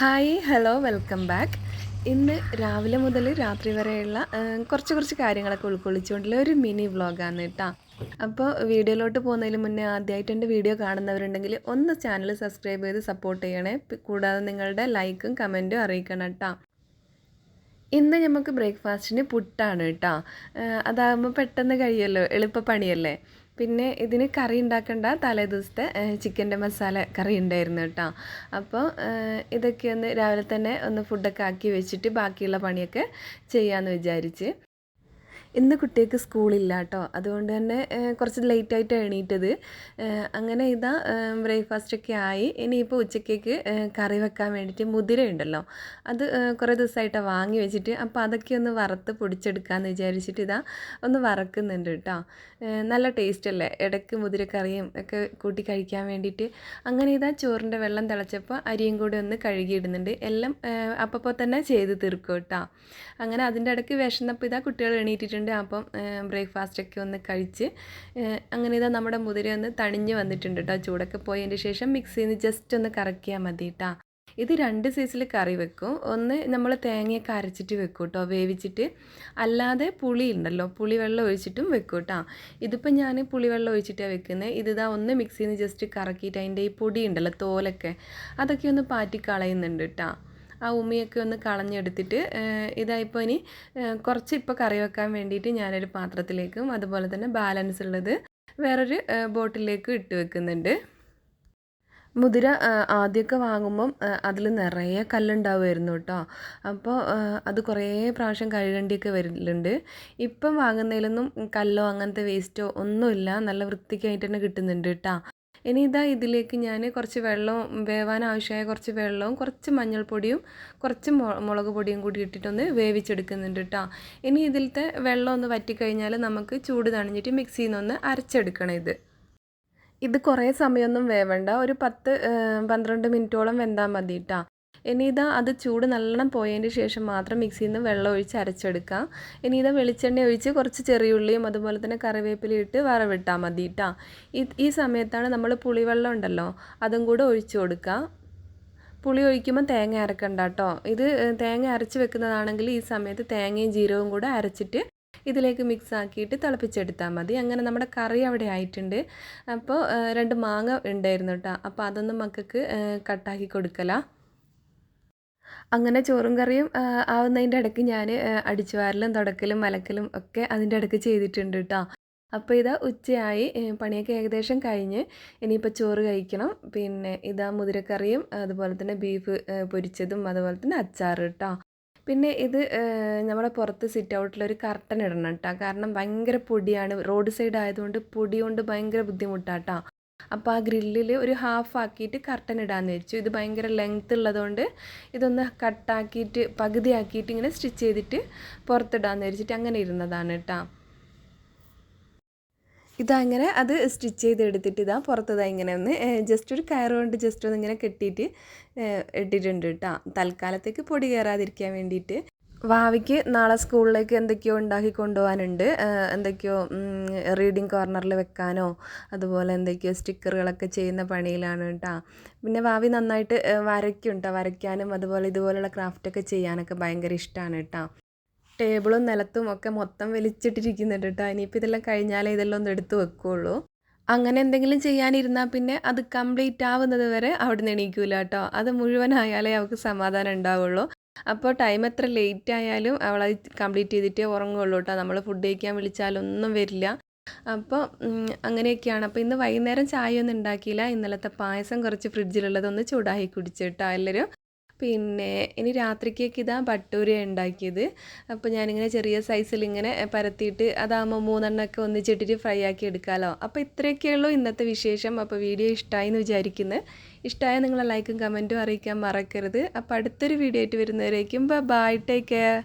Hi hello welcome back ഇന്ന് രാവിലെ മുതൽ രാത്രി വരെയുള്ള കുറച്ച് കുറച്ച് കാര്യങ്ങളൊക്കെ ഉൾക്കൊള്ളിച്ചുകൊണ്ടുള്ള ഒരു മിനി വ്ളോഗാണ് കേട്ടോ അപ്പോൾ വീഡിയോയിലോട്ട് പോകുന്നതിന് മുന്നേ ആദ്യമായിട്ട് എന്റെ വീഡിയോ കാണുന്നവരുണ്ടെങ്കിൽ ഒന്ന് ചാനൽ സബ്സ്ക്രൈബ് ചെയ്ത് സപ്പോർട്ട് ചെയ്യണേ. കൂടാതെ നിങ്ങളുടെ ലൈക്കും കമന്റും അറിയിക്കണം കേട്ടോ ഇന്ന് നമുക്ക് ബ്രേക്ക്ഫാസ്റ്റിന് പുട്ടാണ് കേട്ടോ അതാകുമ്പോൾ പെട്ടെന്ന് കഴിയുമല്ലോ. എളുപ്പപ്പണിയല്ലേ പിന്നെ ഇതിന് കറി ഉണ്ടാക്കേണ്ട തലേ ദിവസത്തെ ചിക്കന്റെ മസാല കറി ഉണ്ടായിരുന്നു കേട്ടോ. അപ്പോൾ ഇതൊക്കെ ഒന്ന് രാവിലെ തന്നെ ഒന്ന് ഫുഡൊക്കെ ആക്കി വെച്ചിട്ട് ബാക്കിയുള്ള പണിയൊക്കെ ചെയ്യാമെന്ന് വിചാരിച്ച്. ഇന്ന് കുട്ടികൾക്ക് സ്കൂളില്ല കേട്ടോ. അതുകൊണ്ട് തന്നെ കുറച്ച് ലേറ്റായിട്ട് എണീറ്റത്. അങ്ങനെ ഇതാ ബ്രേക്ക്ഫാസ്റ്റൊക്കെ ആയി. ഇനിയിപ്പോൾ ഉച്ചക്കേക്ക് കറി വെക്കാൻ വേണ്ടിയിട്ട് മുതിര ഉണ്ടല്ലോ. അത് കുറേ ദിവസമായിട്ട് വാങ്ങി വെച്ചിട്ട്. അപ്പോൾ അതൊക്കെ ഒന്ന് വറുത്ത് പൊടിച്ചെടുക്കാമെന്ന് വിചാരിച്ചിട്ട് ഇതാ ഒന്ന് വറക്കുന്നുണ്ട് കേട്ടോ. നല്ല ടേസ്റ്റ് അല്ലേ? ഇടയ്ക്ക് മുതിരക്കറിയും ഒക്കെ കൂട്ടി കഴിക്കാൻ വേണ്ടിയിട്ട് അങ്ങനെ ഇതാ ചോറിന്റെ വെള്ളം തിളച്ചപ്പോൾ അരിയും കൂടി ഒന്ന് കഴുകിയിടുന്നുണ്ട്. എല്ലാം അപ്പോൾ തന്നെ ചെയ്ത് തീർക്കും കേട്ടോ. അങ്ങനെ അതിന്റെ ഇടയ്ക്ക് വിശന്നപ്പോൾ ഇതാ കുട്ടികൾ എണീറ്റിട്ടുണ്ട്. അപ്പം ബ്രേക്ക്ഫാസ്റ്റൊക്കെ ഒന്ന് കഴിച്ച് അങ്ങനെ ഇതാ നമ്മുടെ മുതിര ഒന്ന് തണിഞ്ഞ് വന്നിട്ടുണ്ട് കേട്ടോ. ചൂടൊക്കെ പോയതിന്റെ ശേഷം മിക്സിയിൽ നിന്ന് ജസ്റ്റ് ഒന്ന് കറക്കിയാൽ മതി കേട്ടോ ഇത് രണ്ട് സൈസിൽ കറി വെക്കും. ഒന്ന് നമ്മൾ തേങ്ങയൊക്കെ അരച്ചിട്ട് വെക്കും കേട്ടോ വേവിച്ചിട്ട്. അല്ലാതെ പുളി ഉണ്ടല്ലോ പുളി വെള്ളം ഒഴിച്ചിട്ടും വെക്കും കേട്ടോ ഇതിപ്പോൾ ഞാൻ പുളി വെള്ളം ഒഴിച്ചിട്ടാണ് വെക്കുന്നത് ഇതിതാ ഒന്ന് മിക്സിയിൽ നിന്ന് ജസ്റ്റ് കറക്കിയിട്ട് അതിന്റെ ഈ പൊടി ഉണ്ടല്ലോ തോലൊക്കെ. അതൊക്കെ ഒന്ന് പാറ്റി കളയുന്നുണ്ട് കേട്ടോ ആ ഉമ്മിയൊക്കെ ഒന്ന് കളഞ്ഞെടുത്തിട്ട് ഇതായിപ്പോൾ ഇനി കുറച്ച് ഇപ്പോൾ കറി വെക്കാൻ വേണ്ടിയിട്ട് ഞാനൊരു പാത്രത്തിലേക്കും അതുപോലെ തന്നെ ബാലൻസ് ഉള്ളത് വേറൊരു ബോട്ടിലേക്കും ഇട്ട് വെക്കുന്നുണ്ട്. മുതിര ആദ്യമൊക്കെ വാങ്ങുമ്പം അതിൽ നിറയെ കല്ലുണ്ടാവുമായിരുന്നു കേട്ടോ. അപ്പോൾ അത് കുറേ പ്രാവശ്യം കഴുകേണ്ടിയൊക്കെ വരലുണ്ട് ഇപ്പം വാങ്ങുന്നതിലൊന്നും കല്ലോ അങ്ങനത്തെ വേസ്റ്റോ ഒന്നുമില്ല. നല്ല വൃത്തിക്കായിട്ട് തന്നെ കിട്ടുന്നുണ്ട് കേട്ടോ. ഇനി ഇതാ ഇതിലേക്ക് ഞാൻ കുറച്ച് വെള്ളവും വേവാൻ ആവശ്യമായ കുറച്ച് വെള്ളവും കുറച്ച് മഞ്ഞൾപ്പൊടിയും കുറച്ച് മുളക് പൊടിയും കൂടി ഇട്ടിട്ടൊന്ന് വേവിച്ചെടുക്കുന്നുണ്ട് കേട്ടോ ഇനി ഇതിലത്തെ വെള്ളം ഒന്ന് വറ്റിക്കഴിഞ്ഞാൽ നമുക്ക് ചൂട് തണിഞ്ഞിട്ട് മിക്സിയിൽ നിന്നൊന്ന് അരച്ചെടുക്കണം ഇത്. ഇത് കുറേ സമയമൊന്നും വേവണ്ട. ഒരു പത്ത് പന്ത്രണ്ട് മിനിറ്റോളം വെന്താൽ മതി കേട്ടോ ഇനി ഇതാ അത് ചൂട് നല്ലോണം പോയതിന് ശേഷം മാത്രം മിക്സിയിൽ നിന്ന് വെള്ളം ഒഴിച്ച് അരച്ചെടുക്കാം ഇനി ഇതാ വെളിച്ചെണ്ണ ഒഴിച്ച് കുറച്ച് ചെറിയ ഉള്ളിയും അതുപോലെ തന്നെ കറിവേപ്പില ഇട്ട് വറവിട്ടാൽ മതി കേട്ടോ ഈ സമയത്താണ് നമ്മൾ പുളിവെള്ളം ഉണ്ടല്ലോ അതും കൂടെ ഒഴിച്ചു കൊടുക്കുക. പുളി ഒഴിക്കുമ്പോൾ തേങ്ങ അരക്കണ്ട കേട്ടോ ഇത് തേങ്ങ അരച്ച് വെക്കുന്നതാണെങ്കിൽ ഈ സമയത്ത് തേങ്ങയും ജീരകവും കൂടെ അരച്ചിട്ട് ഇതിലേക്ക് മിക്സ് ആക്കിയിട്ട് തിളപ്പിച്ചെടുത്താൽ മതി. അങ്ങനെ നമ്മുടെ കറി അവിടെ ആയിട്ടുണ്ട്. അപ്പോൾ രണ്ട് മാങ്ങ ഉണ്ടായിരുന്നു കേട്ടോ അപ്പോൾ അതൊന്നും മക്കൾക്ക് കട്ടാക്കി കൊടുക്കല. അങ്ങനെ ചോറും കറിയും ആവുന്നതിന്റെ ഇടയ്ക്ക് ഞാൻ അടിച്ചു വാരലും തുടക്കലും മലക്കലും ഒക്കെ അതിന്റെ ഇടയ്ക്ക് ചെയ്തിട്ടുണ്ട് കേട്ടോ അപ്പോൾ ഇതാ ഉച്ചയായി പണിയൊക്കെ ഏകദേശം കഴിഞ്ഞ് ഇനിയിപ്പോൾ ചോറ് കഴിക്കണം. പിന്നെ ഇതാ മുതിരക്കറിയും അതുപോലെ തന്നെ ബീഫ് പൊരിച്ചതും അതുപോലെ തന്നെ അച്ചാർ കേട്ടോ പിന്നെ ഇത് നമ്മുടെ പുറത്ത് സിറ്റ് ഔട്ടിലൊരു കർട്ടൻ ഇടണം കേട്ടോ കാരണം ഭയങ്കര പൊടിയാണ്. റോഡ് സൈഡ് ആയതുകൊണ്ട് പൊടി കൊണ്ട് ഭയങ്കര ബുദ്ധിമുട്ടാട്ടോ അപ്പോൾ ആ ഗ്രില്ലിൽ ഒരു ഹാഫ് ആക്കിയിട്ട് കർട്ടൻ ഇടാമെന്ന് വെച്ചു ഇത് ഭയങ്കര ലെങ്ത് ഉള്ളതുകൊണ്ട് ഇതൊന്ന് കട്ടാക്കിയിട്ട് പകുതി ആക്കിയിട്ട് ഇങ്ങനെ സ്റ്റിച്ച് ചെയ്തിട്ട് പുറത്തിടാമെന്ന് വെച്ചിട്ട് അങ്ങനെ ഇരുന്നതാണ് കേട്ടോ ഇതങ്ങനെ അത് സ്റ്റിച്ച് ചെയ്ത് എടുത്തിട്ട് ഇതാ പുറത്തതാ ഇങ്ങനെ ഒന്ന് ജസ്റ്റ് ഒരു കയറ് കൊണ്ട് ജസ്റ്റ് ഒന്ന് ഇങ്ങനെ കെട്ടിയിട്ട് ഇട്ടിട്ടുണ്ട് കേട്ടോ തൽക്കാലത്തേക്ക് പൊടി കയറാതിരിക്കാൻ വേണ്ടിയിട്ട്. വാവിക്ക് നാളെ സ്കൂളിലേക്ക് എന്തൊക്കെയോ ഉണ്ടാക്കി കൊണ്ടുപോകാനുണ്ട്. എന്തൊക്കെയോ റീഡിങ് കോർണറിൽ വെക്കാനോ അതുപോലെ എന്തൊക്കെയോ സ്റ്റിക്കറുകളൊക്കെ ചെയ്യുന്ന പണിയിലാണ് കേട്ടോ പിന്നെ ഭാവി നന്നായിട്ട് വരയ്ക്കും കേട്ടോ വരയ്ക്കാനും അതുപോലെ ഇതുപോലുള്ള ക്രാഫ്റ്റൊക്കെ ചെയ്യാനൊക്കെ ഭയങ്കര ഇഷ്ടമാണ് കേട്ടോ ടേബിളും നിലത്തും ഒക്കെ മൊത്തം വലിച്ചിട്ടിരിക്കുന്നുണ്ട് കേട്ടോ ഇനിയിപ്പോൾ ഇതെല്ലാം കഴിഞ്ഞാലേ ഇതെല്ലാം ഒന്ന് എടുത്ത് വെക്കുകയുള്ളൂ അങ്ങനെ എന്തെങ്കിലും ചെയ്യാനിരുന്നാൽ പിന്നെ അത് കംപ്ലീറ്റ് ആവുന്നത് വരെ അവിടെ നിന്ന് എണീക്കൂല കേട്ടോ അത് മുഴുവനായാലേ അവൾക്ക് സമാധാനം ഉണ്ടാവുള്ളൂ. അപ്പോൾ ടൈം എത്ര ലേറ്റ് ആയാലും അവൾ അത് കംപ്ലീറ്റ് ചെയ്തിട്ടേ ഉറങ്ങുള്ളൂ കേട്ടോ. നമ്മൾ ഫുഡ് കഴിക്കാൻ വിളിച്ചാലൊന്നും വരില്ല. അപ്പോൾ അങ്ങനെയൊക്കെയാണ്. അപ്പോൾ ഇന്ന് വൈകുന്നേരം ചായ ഒന്നും ഉണ്ടാക്കിയില്ല. ഇന്നലത്തെ പായസം കുറച്ച് ഫ്രിഡ്ജിലുള്ളതൊന്ന് ചൂടാക്കി കുടിച്ചു കേട്ടോ എല്ലാവരും. പിന്നെ ഇനി രാത്രിക്കേക്ക് ഇതാ ബട്ടൂര ഉണ്ടാക്കിയത്. അപ്പോൾ ഞാനിങ്ങനെ ചെറിയ സൈസിൽ ഇങ്ങനെ പരത്തിയിട്ട് അതാകുമ്പോൾ മൂന്നെണ്ണമൊക്കെ ഒന്നിച്ചിട്ടിട്ട് ഫ്രൈ ആക്കി എടുക്കാമല്ലോ അപ്പോൾ ഇത്രയൊക്കെയുള്ളൂ ഇന്നത്തെ വിശേഷം. അപ്പോൾ വീഡിയോ ഇഷ്ടമായി എന്ന് വിചാരിക്കുന്നു. ഇഷ്ടമായ നിങ്ങളെ ലൈക്കും കമന്റും അറിയിക്കാൻ മറക്കരുത്. അപ്പോൾ അടുത്തൊരു വീഡിയോ ആയിട്ട് വരുന്നവരേക്കും ബൈ ടേക്ക് കെയർ